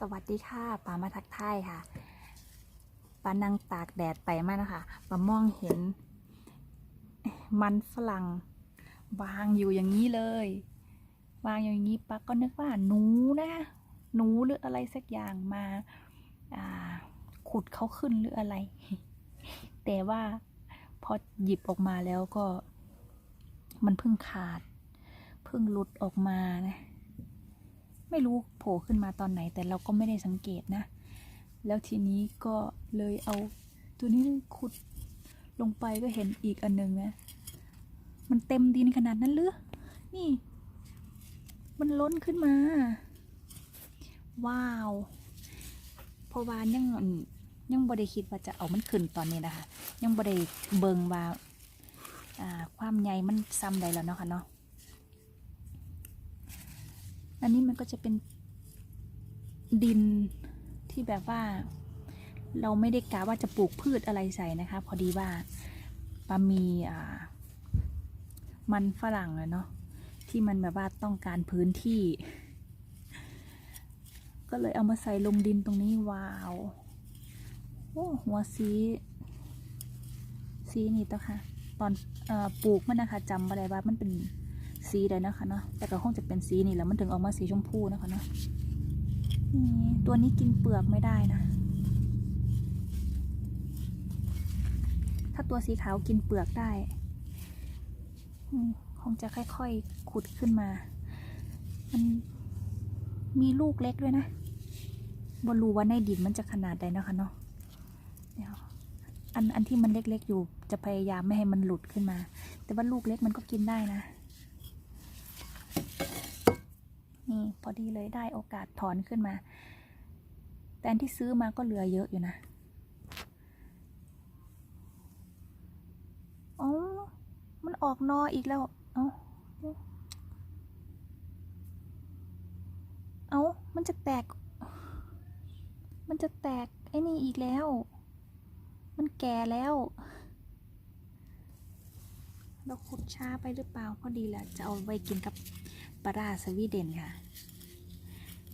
สวัสดีค่ะปามาทักทายค่ะปานั่งตากแดดไปมานะคะปามองเห็น มันฝรั่งวางอยู่อย่างนี้เลย วางอย่างนี้ปาก็นึกว่าหนูนะหนูหรืออะไรสักอย่างมาาขุดเขาขึ้นหรืออะไร แต่ว่าพอหยิบออกมาแล้วก็ มันเพิ่งขาด เพิ่งหลุดออกมานะ ไม่รู้โผล่ขึ้นมาตอนไหน แต่เราก็ไม่ได้สังเกตนะ แล้วทีนี้ก็เลยเอาตัวนี้ขุดลงไปก็เห็นอีกอันหนึ่งนะ มันเต็มดินขนาดนั้นหรือ นี่ มันล้นขึ้นมา ว้าวพราะว่ายังยังบ่ได้คิดว่าจะเอามันขึ้นตอนนี้นะคะ ยังบ่ได้เบิงว่าอ่าความใหญ่มันซ้ำใดแล้วเนาะค่ะเนาะ อันนี้มันก็จะเป็นดินที่แบบว่า เราไม่ได้กะว่าจะปลูกพืชอะไรใส่นะคะ พอดีว่าปามีอ่า มันฝรั่งอะเนาะที่มันแบบว่าต้องการพื้นที่ ก็เลยเอามาใส่ลงดินตรงนี้ว้าวโอ้หัวสีสีนี่ตัวค่ะ ตอนอปลูกมันนะคะจำอะไรว่ามันเป็น สีใดนะคะเนาะแต่ก็คงจะเป็นสีนี่แหล้วมันถึงออกมาสีชมพูนะคะเนาะนี่ตัวนี้กินเปลือกไม่ได้นะ ถ้าตัวสีขาวกินเปลือกได้คงจะค่อยๆขุดขึ้นมา มันมีลูกเล็กด้วยนะบรู้ว่าในดินมันจะขนาดใดนะคะเนาะเดี๋ยวอันอันที่มันเล็กๆอยู่จะพยายามไม่ให้มันหลุดขึ้นมา แต่ว่าลูกเล็กมันก็กินได้นะ นี่พอดีเลยได้โอกาสถอนขึ้นมา แต่อันที่ซื้อมาก็เหลือเยอะอยู่นะอ๋อมันออกนออีกแล้ว เอาเอามันจะแตก มันจะแตกไอ้นี่อีกแล้ว มันแก่แล้ว เราขุดช้าไปหรือเปล่า พอดีแหละจะเอาไว้กินกับ ปลาร้าสวีเดนค่ะ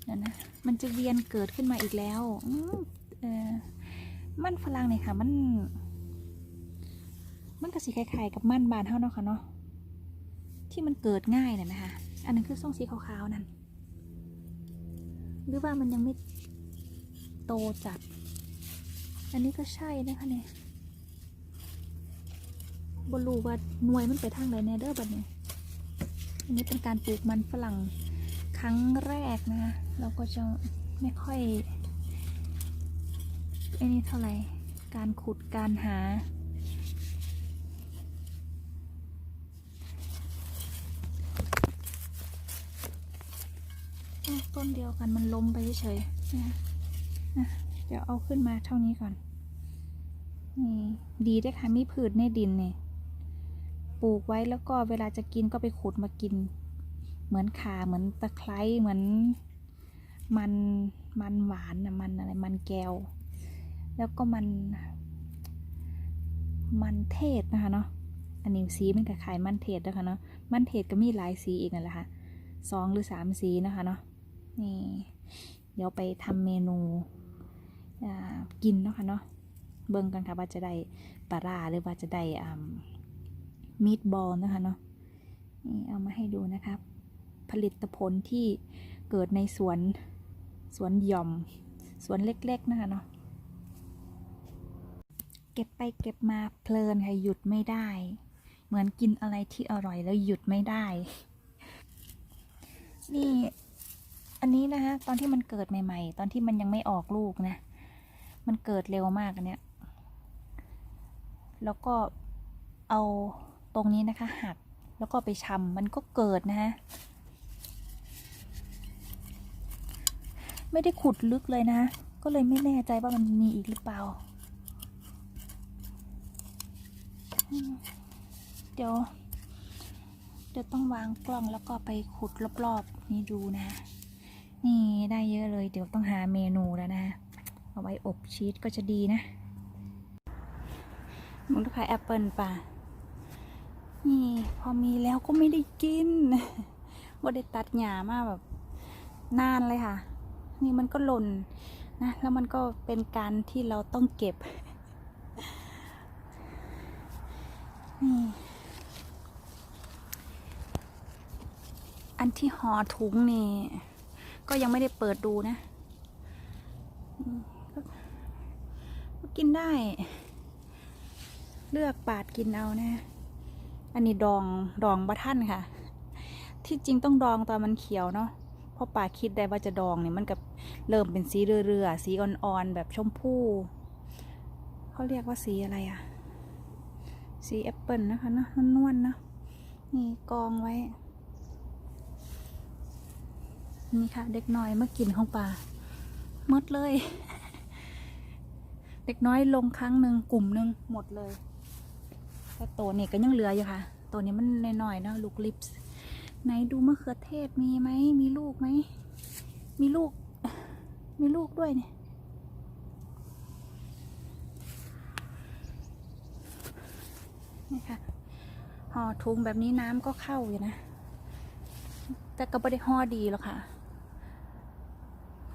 นั่นนะมันจะเวียนเกิดขึ้นมาอีกแล้วมเออมันฝรั่งเนี่ยค่ะ มัน มันก็สีคล้ายๆกับมันบานเท่าเนาะค่ะเนาะที่มันเกิดง่ายน่ะนะคะ อันนั้นคือส้มสีขาวๆนั่นหรือว่ามันยังไม่โตจัด อันนี้ก็ใช่นะคะเนี่ยบรูว่าหน่วยมันไปทางไหนแน่เด้อบัดนี้อั นนี้เป็นการปลูกมันฝรั่งครั้งแรกนะคะเราก็จะไม่ค่อยไอ้นี่เท่าไหร่การขุดการหา ต้นเดียวกันมันล้มไปเฉยๆนะอะเดี๋ยวเอาขึ้นมาเท่านี้ก่อน นี่ ดีด้วยค่ะ มีผืชในดินเนี่ย ปลูกไว้แล้วก็เวลาจะกินก็ไปขุดมากิน เหมือนขาเหมือนตะไคร้เหมือนมันมันหวานนะมันอะไรมันแก้ว แล้วก็มัน มันเทศนะคะเนาะอันนี้สีมันคล้ายมันเทศนะคะเนาะมันเทศก็มีหลายสีอีกนั่นแหละค่ะสองหรือสามสีนะคะเนาะนี่เดี๋ยวไปทำเมนูกินเนาะค่ะเนาะเบิ่งกันค่ะว่าจะได้ปลาร้าหรือว่าจะได้อ่า มีดบอลนะคะเนาะนี่เอามาให้ดูนะครับ ผลิตผลที่เกิดในสวนสวนหย่อม สวนเล็กๆนะคะเนาะเก็บไปเก็บมาเพลินค่ะหยุดไม่ได้ เหมือนกินอะไรที่อร่อยแล้วหยุดไม่ได้ นี่อันนี้นะคะตอนที่มันเกิดใหม่ ๆ ตอนที่มันยังไม่ออกลูกนะ มันเกิดเร็วมากอันเนี้ยแล้วก็เอา ตรงนี้นะคะหักแล้วก็ไปชำมันก็เกิดนะฮะไม่ได้ขุดลึกเลยนะ ก็เลยไม่แน่ใจว่ามันมีอีกหรือเปล่า เดี๋ยว เดี๋ยวต้องวางกล้องแล้วก็ไปขุดรอบๆ นี่ดูนะ นี่ได้เยอะเลย เดี๋ยวต้องหาเมนูแล้วนะ เอาไว้อบชีสก็จะดีนะมันลูกค้าแอปเปิลป่ะ นี่พอมีแล้วก็ไม่ได้กินว่าได้ตัดหญ้ามาแบบนานเลยค่ะ นี่มันก็หล่นนะ แล้วมันก็เป็นการที่เราต้องเก็บ นี่ อันที่ห่อถุงนี่ ก็ยังไม่ได้เปิดดูนะก็ก็กินได้ เลือกปาดกินเอานะ อันนี้ดองดองบะท่านค่ะ ที่จริงต้องดองตอนมันเขียวเนาะเพราะป่าคิดได้ว่าจะดองเนี่ยมันกับเริ่มเป็นสีเรือๆสีอ่อนๆแบบชมพูเขาเรียกว่าสีอะไรอะสีแอปเปิลนะคะเนาะนวลๆเนาะนี่กองไว้ นี่ค่ะ เด็กน้อยเมื่อกินของป่ามดเลย เด็กน้อยลงครั้งหนึ่งกลุ่มหนึ่งหมดเลย แต่ตัวนี้ก็ยังเหลืออยู่ค่ะ ตัวนี้มันน้อยๆเนาะลูกลิปส์ไหนดูมะเขือเทศมีไหมมีลูกไหมมีลูก มีลูกด้วยเนี่ยนี่ค่ะห่อถุงแบบนี้น้ำก็เข้าอยู่นะ แต่ก็ไม่ได้ห่อดีหรอกค่ะ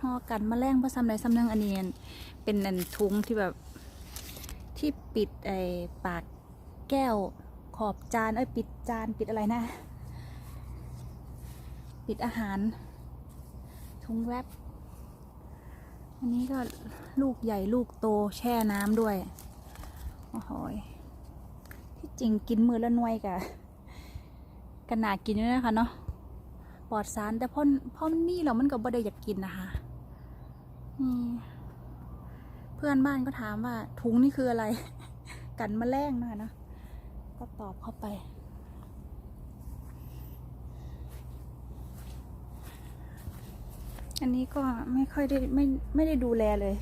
ห่อกันมแมลงผสมใดสำนึงอันนี้เป็นอันถุงที่แบบที่ปิดไอ้ปาก แก้ว ขอบจานเอ้ยปิดจานปิดอะไรนะ ปิดอาหารถุงแรปอันนี้ก็ลูกใหญ่ลูกโตแช่น้ำด้วยโอ้โหที่จริงกินมือละน่วยกะกันหนากินด้วยนะคะเนาะปลอดสารแต่พอพอมันมีแล้วมันก็บ่ได้อยากกินนะคะนี่เพื่อนบ้านก็ถามว่าถุงนี่คืออะไร กันแมลงนะคะเนาะ ก็ตอบเข้าไป อันนี้ก็ไม่ค่อยได้ไม่ไม่ได้ดูแลเลย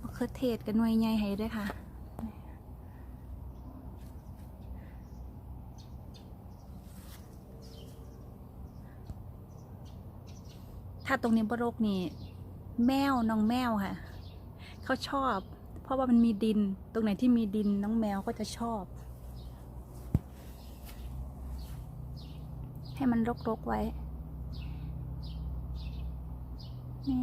มะเขือเทศกับหน่วยใหญ่ให้ด้วยค่ะถ้าตรงนี้บรกนี่แมวน้องแมวค่ะ เขาชอบ เพราะว่ามันมีดิน ตรงไหนที่มีดินน้องแมวก็จะชอบ ให้มันรกๆไว้ นี่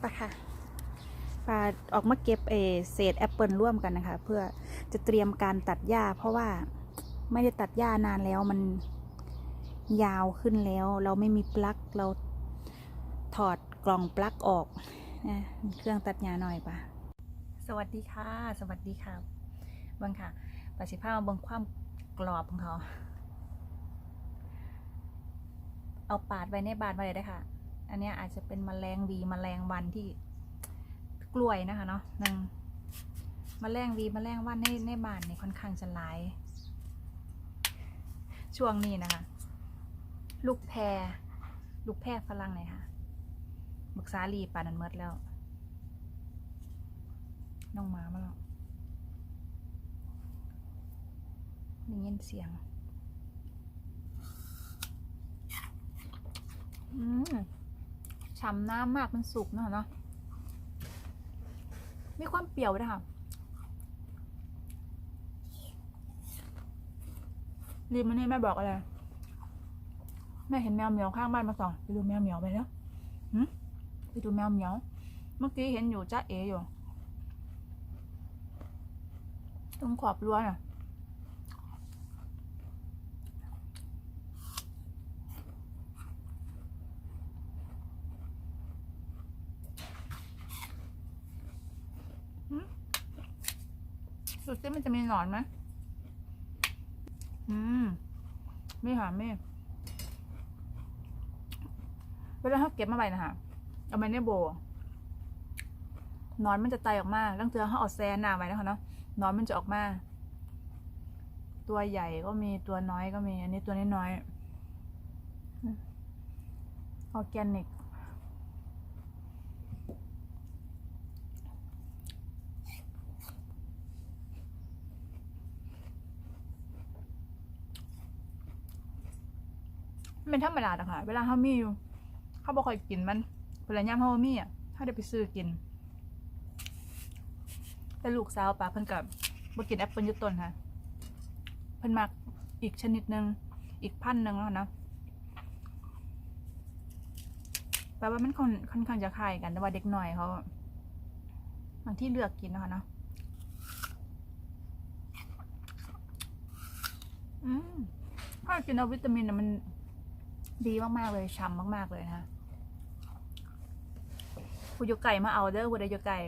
ไปค่ะปาออกมาเก็บเออเศษแอปเปิลร่วมกันนะคะ เพื่อจะเตรียมการตัดหญ้าเพราะว่า ไม่ได้ตัดหญ้านานแล้วมันยาวขึ้นแล้ว เราไม่มีปลั๊กเราถอดกล่องปลั๊กออกนะเครื่องตัดหญ้าหน่อยปะสวัสดีค่ะ สวัสดีค่ะเบังค่ะประสิภาพเบังความกรอบของเขาเอาปาดไว้ในบาดไว้เลยได้ค่ะ อันนี้อาจจะเป็นแมลงวีแมลงวันที่กล้วยนะคะเนาะหนึ่งมแมลงวีมแมลงว่านในในบานนี่ค่อนข้างจะหลาย ช่วงนี้นะคะ ลูกแพรลูกแพรฝรั่งเลยค่ะบึกษาลีปานันเมดแล้ว น้องหมามาแล้วได้ยินเสียง อืมฉ่ำน้ำมากมันสุกเนาะเนาะมีความเปรี้ยวด้วยค่ะ รีบมอันนี้แม่บอกอะไร แม่เห็นแมวเหมียวข้างบ้านมาส่องไปดูแมวเหมียวไปแล้วหืไปดูแมวเหมียว เมื่อกี้เห็นอยู่จ้าเออยู่ ตรงขอบรั้วน่ะดูซิมันจะมีหนอนไหมอืม ไม่ค่ะไม่เวลาเขาเก็บมาใบนะคะเอาไปในโบนอนมันจะไตออกมาตั้งเตือเขาเอาแซนหนาไว้นะคะเนาะนอนมันจะออกมา ตัวใหญ่ก็มีตัวน้อยก็มี อันนี้ตัวน้อยๆออร์แกนิก เป็นธรรมดาอะค่ะเวลาเขามีอยู่เขาบอกคอยกินมันเวลาย่ามเขามีอะถ้าได้ไปซื้อกิน แต่ลูกสาวปลาเพิ่นกับบ่กินแอปเปิลยุต้นค่ะ เพิ่นมักอีกชนิดหนึ่งอีกพันหนึ่งแล้วนะแปลว่ามันค่อนข้างจะคล้ายกันแต่ว่าเด็กหน่อยเขาบางที่เลือกกินนะคะเนาะอืมถ้ากินเอาวิตามินนะมัน ดีมาก ๆ เลยช่ำมาก ๆ เลยนะคะผู้อยกไก่มาเอาเด้อผู้ใดอยกไก่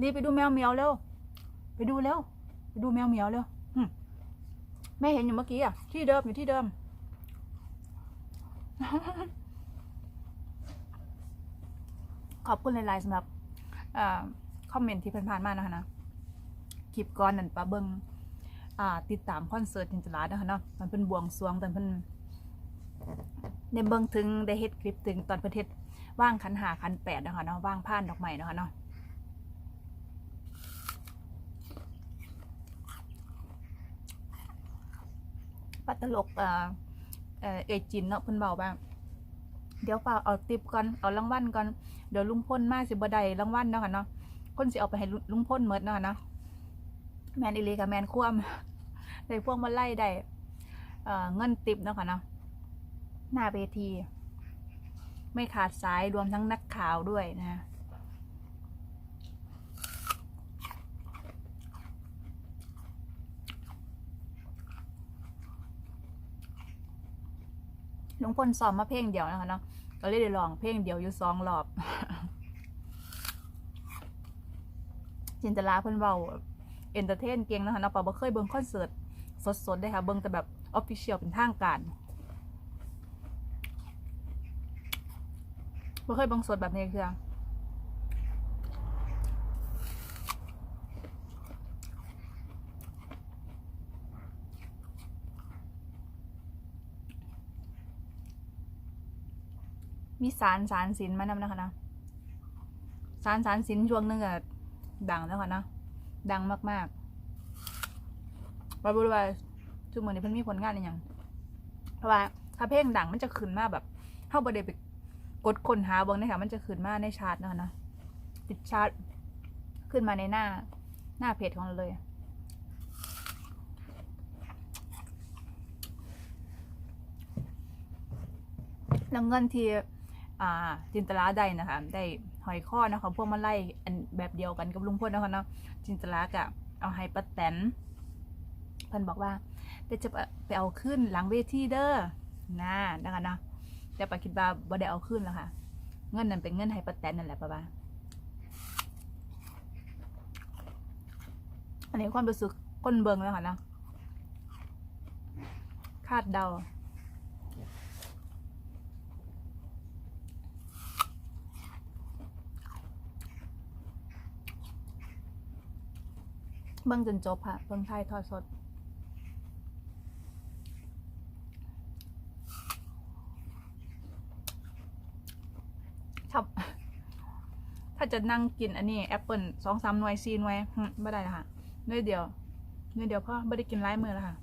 รีบไปดูแมวเหมียวเร็ว ไปดูเร็ว ไปดูแมวเหมียวเร็วมแม่เห็นอยู่เมื่อกี้อะ ที่เดิมอยู่ที่เดิม ขอบคุณหลายๆสำหรับคอมเมนต์ที่ผ่านๆมานะคะนะ คลิปก่อนนั่นปะเบิงอ่าติดตามคอนเสิร์ตจินตลานะคะเนาะตอนเพิ่นบวงสรวงตอนเพิ่นในเบิงถึงได้เฮ็ดคลิปถึงตอนเพิ่นเฮ็ดว่างขันหาขันแปดนะคะเนาะว่างผ่านดอกไม้นะคะเนาะปัตตลกเอ่อเอเอจินเนาะเพิ่นเบาบ้างเดี๋ยวเปล่าเอาติปก่อนเอารางวัลก่อนเดี๋ยวลุงพ่นมาสิบ่ได้รางวัลเนาะค่ะเนาะคนสิเอาไปให้ลุงพ่นเมดเนาะค่ะเนาะ แมนอีลีกับแมนคว่ำได้พวกมาไล่ได้เอ่อเงินติปเนาะค่ะเนาะหน้าเวที ไม่ขาดสายรวมทั้งนักข่าวด้วยนะลุงพลซ้อมมาเพลงเดียวนะคะเนาะก็เลยได้ลองเพลงเดียวอยู่สองรอบ จินตลาเพิ่นเบา เอนเตอร์เทนเก่งนะคะเนาะปาบ่เคยเบิ่งคอนเสิร์ตสดๆได้ค่ะ เบิ่งแต่แบบออฟฟิเชียลเป็นทางการบ่เคยเบิ่งสดแบบนี้คือมีสารสารสินมานำนะคะนะสารสารสินช่วงนึงอะดังแล้วค่ะนะ ดังมากๆบาบรู้ว่าทุกมือนี้เพิ่นมีผลงานอย่างเพราะว่าถ้าเพลงดังมันจะขึ้นมาแบบเข้าประเดี๋ยวไปกดค้นหาเบิ่งนยคะมันจะขึ้นมาในชาร์ตเนาะนะติดชาร์ตขึ้นมาในหน้าหน้าเพจของเราเลย แล้วเงินที่อ่าจินตลาได้นะคะได้ หอยข้อนะคะพวกมาไล่อันแบบเดียวกันกับลุงพลนะคะเนาะจินตลากะเอาให้ป้าแตนเพิ่นบอกว่าเดี๋ยวจะไปเอาขึ้นหลังเวทีเด้อนะนะคะเนาะแต่ป้าคิดว่าบ่ได้เอาขึ้นแล้วค่ะ เงินนั้นเป็นเงินให้ป้าแตนนั่นแหละป้าว่าอันนี้ความรู้สึกคนเบิงแล้วค่ะเนาะคาดเดา เบิ่งจนจบค่ะเบิ่งไทยทอดสดชอบถ้าจะนั่งกินอันนี้แอปเปิลสองสามหน่วยซีหน่วยไม่ได้ละค่ะหน่วยเดียวหน่วยเดียวพราะไม่ได้กินไร้มือแล้วค่ะ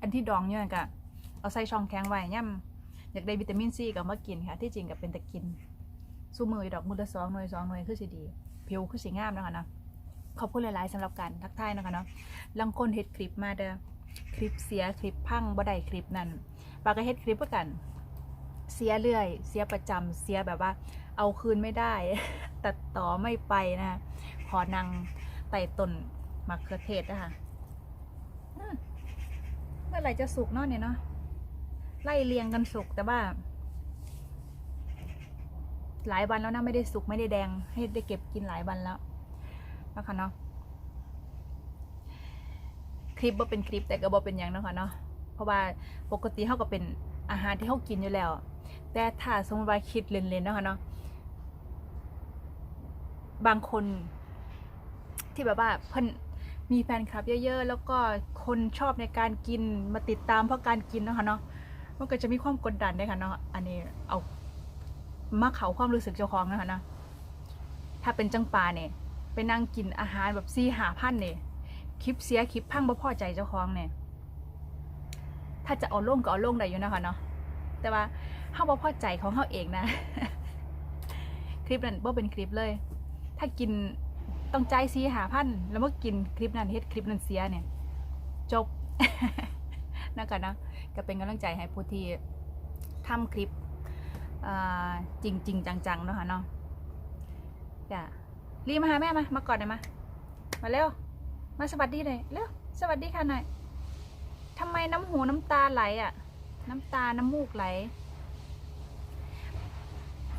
อันที่ดองเนี่ยกะเอาใส่ช่องแข็งไว้ย่ำอยากได้วิตามินซีก็มากินค่ะ ที่จริงกับเป็นตะกิน สู้มืออยู่ดอกมือละสองหน่วยสองหน่วยคือสิดี ผิวคือสีงามนะคะเนาะขอบคุณหลายๆสำหรับการทักทายนะคะเนาะลังคนเฮ็ดคลิปมาเด้อคลิปเสียคลิปพังบ่ได้คลิปนั้นปาก็เฮ็ดคลิปเพื่อกัน เสียเรื่อย เสียประจำเสียแบบว่า เอาคืนไม่ได้ ตัดต่อไม่ไปนะขอนางไต่ต้นมะเขือเทศนะคะเมื่อไหร่จะสุกเนาะเนี่ยเนาะไล่เรียงกันสุกแต่ว่า หลายวันแล้วนะไม่ได้สุกไม่ได้แดง ให้ได้เก็บกินหลายวันแล้วนะคะเนาะคลิปว่าเป็นคลิปแต่ก็บอกเป็นอย่างนะค่ะเนาะเพราะว่าปกติเขาก็เป็นอาหารที่เขากินอยู่แล้ว แต่ถ้าสมมติว่าคิดเล่นๆนะค่ะเนาะบางคนที่แบบว่าเพิ่นมีแฟนคลับเยอะๆ แล้วก็คนชอบในการกินมาติดตามเพราะการกินนะคะเนาะมันก็จะมีความกดดันได้ค่ะเนาะอันนี้เอา มาเขาความรู้สึกเจ้าของนะคะนะถ้าเป็นจังปาเนี่ยไปนั่งกินอาหารแบบซีหาพันเนี่ยคลิปเสียคลิปพังบ่พอใจเจ้าของเนี่ยถ้าจะเอาลงก็เอาลงได้อยู่นะคะเนาะแต่ว่าเฮาบ่พอใจของเฮาเองนะ คลิปนั้นบ่เป็นคลิปเลย ถ้ากินต้องใจซีหาพันแล้วเมื่อกินคลิปนั้นเฮ็ดคลิปนั้นเสียเนี่ย จบนะคะเนาะก็เป็นกำลังใจให้ผู้ที่ทำคลิป จริงจริงจังๆเนาะค่ะเนาะอย่ารีบมาหาแม่มา มากอนหน่อยมา มาเร็ว มาสวัสดีหน่อยเร็ว สวัสดีค่ะหน่อยทำไมน้ำหูน้ำตาไหลอะน้ำตา น้ำมูกไหล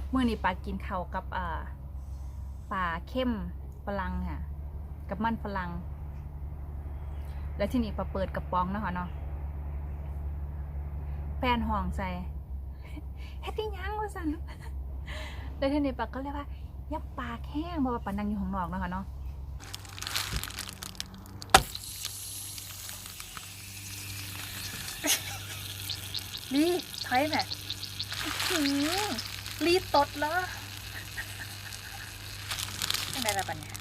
เมื่อนี้ปลากินเข้ากับอ่าปลาเข้มฝรั่งค่ะ กับมันฝรั่ง แล้วที่นี่ปลาเปิดกระป๋องเนาะคะเนาะแฟนห่องใส่ เฮ็ดอีหยังว่าสันแล้วที่นี่ปากก็เลยว่ายับปากแห้งเพราะว่าปานั่งอยู่ข้างนอกนะคะเนาะลีถอยแม่หือลีตดแล้วยังไงล่ะปัญญา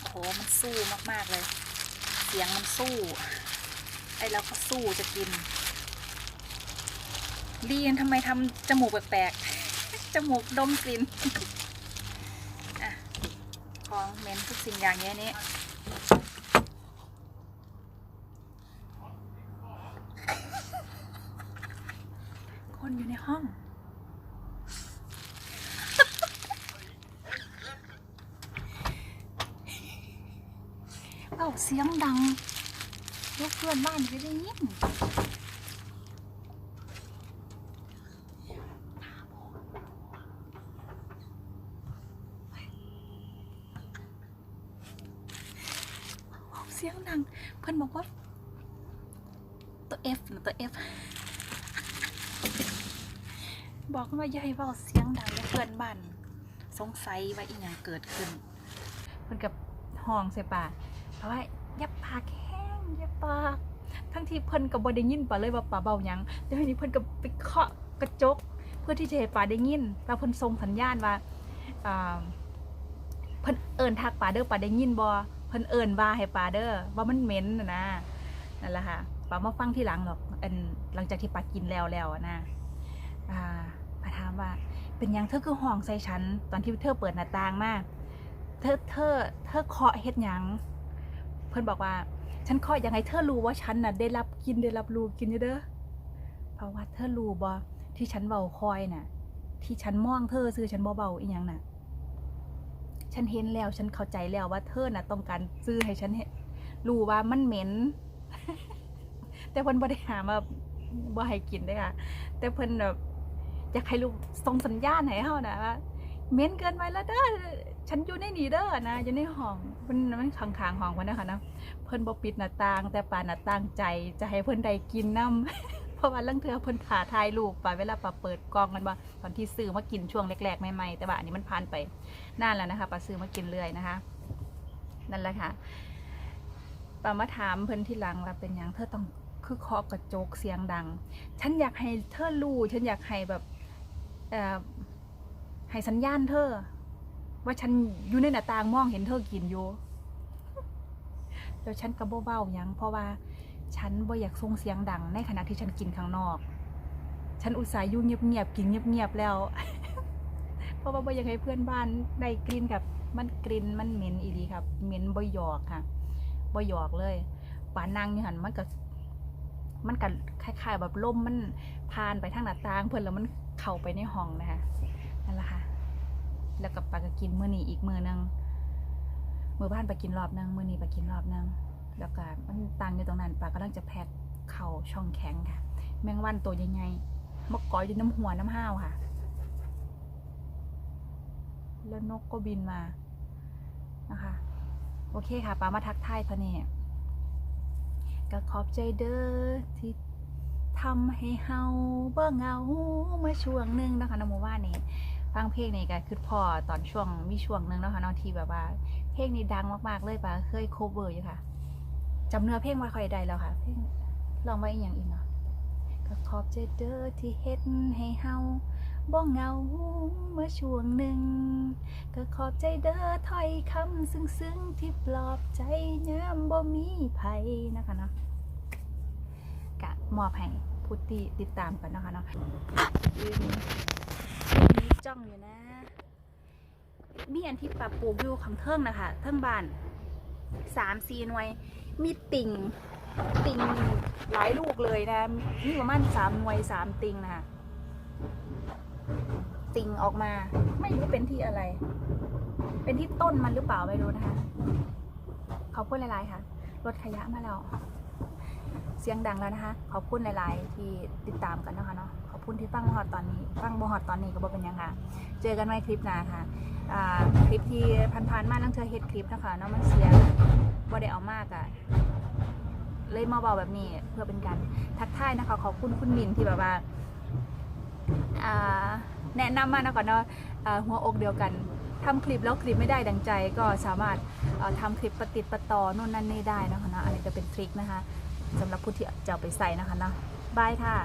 โอ้โห มันสู้มาก ๆ เลย สียงมันสู้ ไอ้เราก็สู้จะกินลีนทำไมทำจมูกแปลกๆ จมูกดมกลิ่นอะของเม็นทุกสิ่งอย่างเนี้ยนี้คนอยู่ในห้อง เอ้าเสียงดังลูกเพื่อนบ้านจะได้ยินเสียงดัง เพื่อนบอกว่า ตัว F นะตัว F บอกว่าอย่าให้เว้าเสียงดังและเพื่อนบ้านสงสัยว่าอีหยังเกิดขึ้นเพิ่นกับห้องใส่ปาเพราะว่า อย่าปากแห้งอย่าปากทั้งที่เพิ่นก็บ่ได้ยินปาเลยว่าปาเบาหยังแต่ทีนี้เพิ่นก็ไปเคาะกระจก เพื่อที่จะให้ปาได้ยินว่าเพิ่นส่งสัญญาณว่าเพิ่นเอิ้นทักปาเด้อปาได้ยินบ่เพิ่นเอิ้นว่าให้ปาเด้อว่ามันเหม็นนะนั่นแหละค่ะปามาฟังที่หลังหรอกอันหลังจากที่ปากินแล้วแล้วนะอ่าถามว่า เป็นยังเธอคือห้องใส่ฉัน ตอนที่เธอเปิดหน้าต่างมาเธอเธอเธอเคาะเฮ็ดยัง เพื่อนบอกว่า ฉันคาะยังไงเธอรู้ว่าฉันน่ะได้รับกินได้รับรู้กินเด้อเพราะว่าเธอรู้บ่ที่ฉันเบาคอยน่ะ ที่ฉันมองเธอซื้อฉันบ่เบาอีหยังน่ะ ฉันเห็นแล้วฉันเข้าใจแล้วว่าเธอน่ะ ต้องการซื้อให้ฉันเห็นรู้ว่ามันเหม็น แต่เพิ่นบ่ได้หามาบ่ให้กินเด้ค่ะ แต่เพิ่นแบบอยากให้ลูกส่งสัญญาณให้เฮานะว่าเหม็นเกินไปแล้วเด้อ ฉันอยู่ในนีเด้อนะอยู่ในห้องมันมันข้างๆห้องเพิ่นนะคะนะเพิ่นบ่ปิดหน้าต่าง แต่ปาหน้าต่างใจจะให้เพิ่นได้กินน้ำเพราะว่าลังเทือเพิ่นถ่าถ่ายรูกปปาเวลาปาเปิดกล้องกันว่าตอนที่ซื้อมากินช่วงแรกๆใหม่ๆแต่ว่าอันนี้มันผ่านไปนานแล้วนะคะปาซื้อมากินเรื่อยนะคะนั่นแหละค่ะปามาถามเพิ่นที่หลังว่าเป็นยังเธอต้องคือเคาะกระจกเสียงดัง ฉันอยากให้เธอรู้ฉันอยากให้แบบเอ่อให้สัญญาณเธอ ว่าฉันอยู่ในหน้าต่างมองเห็นเธอกินอยู่แล้วฉันก็บ่เบ้ายังเพราะว่าฉันบ่อยากส่งเสียงดังในขณะที่ฉันกินข้างนอก ฉันอุตส่าห์ยู่เงียบๆกินเงียบๆแล้ว เพราะว่าบ่อยากให้เพื่อนบ้านได้กลิ่นกับมันกลิ่นมันเหม็นอีดีครับเหม็นบ่หยอกค่ะบ่หยอกเลยป่านางอยู่หันมันก็มันกันคล้าย ๆ แบบลมมันผ่านไปทางหน้าต่าง เพื่อนแล้วมันเข้าไปในห้องนะคะนั่นแหละค่ะ แล้วก็ปาก็กินมื้อนี้อีกมื้อนึงมื้อบ้านไปกินรอบนึงมื้อนี้ไปกินรอบนึงแล้วก็มันตังอยู่ตรงนั้นปากำลังจะแพ็คเข่าช่องแข็งค่ะ แมงวันตัวใหญ่ๆมากอยอยู่น้ำหัวน้ำห้าวค่ะ แล้วนกก็บินมานะคะ โอเคค่ะปามาทักทายเท่านี้ก็ขอบใจเด้อที่ทำให้เฮาเบิ่เงามาช่วงหนึงนะคะน้องโมว่านี่ ฟังเพลงนี่ก็คือพอตอนช่วงมีช่วงนึงเนาะค่ะเนาะที่แบบว่า เพลงนี้ดังมากๆเลยปะเคยโคเวอร์อยู่ค่ะจำเนื้อเพลงไว้ค่อยได้แล้วค่ะเพลงลองไว้อีกอย่างอีกเนาะก็ขอบใจเด้อที่เฮ็ดให้เฮาบ่เหงาเมื่อช่วงหนึ่ง ก็ขอบใจเด้อถ้อยคำซึ้งๆที่ปลอบใจยามบ่มีภัยนะคะเนาะกะมอบให้ผู้ที่ติดตามกันนะคะเนาะยืนยืน จ้องอยู่นะ มีอันที่ปรับปลูกอยู่ข้างเทิงนะคะเทิงบ้านสามสี่หน่วย มีติ่งติ่งหลายลูกเลยนะมีประมาณสามหน่วยสามติ่งนะคะติ่งออกมา ไม่รู้เป็นที่อะไร เป็นที่ต้นมันหรือเปล่าไม่รู้นะคะขอบคุณหลายๆค่ะ รถขยะมาแล้ว เสียงดังแล้วนะคะ ขอบคุณหลาย ๆ ที่ติดตามกันนะคะเนาะ คุณที่ฟังบอฮอดตอนนี้ ฟังบอฮอดตอนนี้ก็บอเป็นหยังค่ะ เจอกันใหม่คลิปหน้าค่ะอ่าคลิปที่ผ่านๆมานั่งเธอเฮ็ดคลิปนะคะเนาะมันเสียบ่ได้เอามากอะเลยมาเบาแบบนี้เพื่อเป็นการทักทายนะคะขอบคุณคุณมินที่แบบว่าอ่าแนะนำมานะก่อนเนาะอ่าหัวอกเดียวกันทำคลิปแล้วคลิปไม่ได้ดังใจก็สามารถทำคลิปประติดประต่อนู่นนั่นนี่ได้นะคะนะอันนี้ก็เป็นทริคนะคะสำหรับผู้ที่จะเอาไปใส่นะคะนะบายค่ะ